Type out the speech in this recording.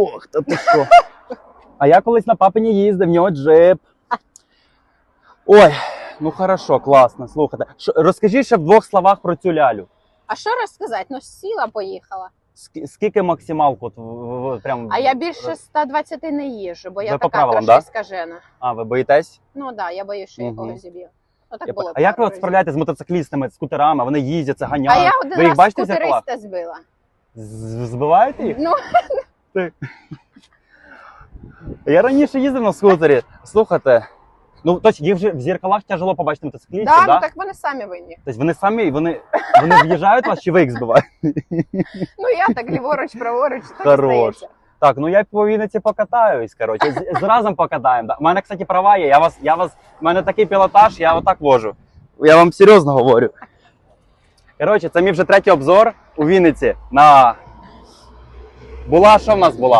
Ох, та ти що. А я колись на папині їздив, в нього джип. Ой, ну хорошо, класно, слухайте. Що, розкажіть ще в двох словах про цю лялю. А що розказати? Ну сіла, поїхала. Скі- Скільки максималку? от в- в- в- Прям... А я більше 120 не їжджу, бо я Ви по така правилам, трошки да? скажена. А, ви боїтесь? Ну так, да, я боюсь, що я Мгм. когось зіб'ю. Так Я було. по- А як ви от справляєтесь з мотоциклістами, з скутерами? Вони їздять, це А ганяють. я один ви їх раз бачите скутериста збила. З- Збиваєте їх? Ну, Я раніше їздив на скутері. Слухайте. Ну, точно, їх вже в зеркалах тяжело побачити мотоциклістів, да, да? ну так вони самі винні. Тобто вони самі, вони, вони в'їжджають вас чи ви їх збиваєте? Ну я так ліворуч, праворуч, так Хорош. Так, ну я по Вінниці покатаюсь, коротше. З, з разом покатаємо. Да. У мене, кстати, права є. Я вас, я вас, у мене такий пілотаж, я отак вожу. Я вам серйозно говорю. Коротше, це мій вже третій обзор у Вінниці на. Була, що в нас була?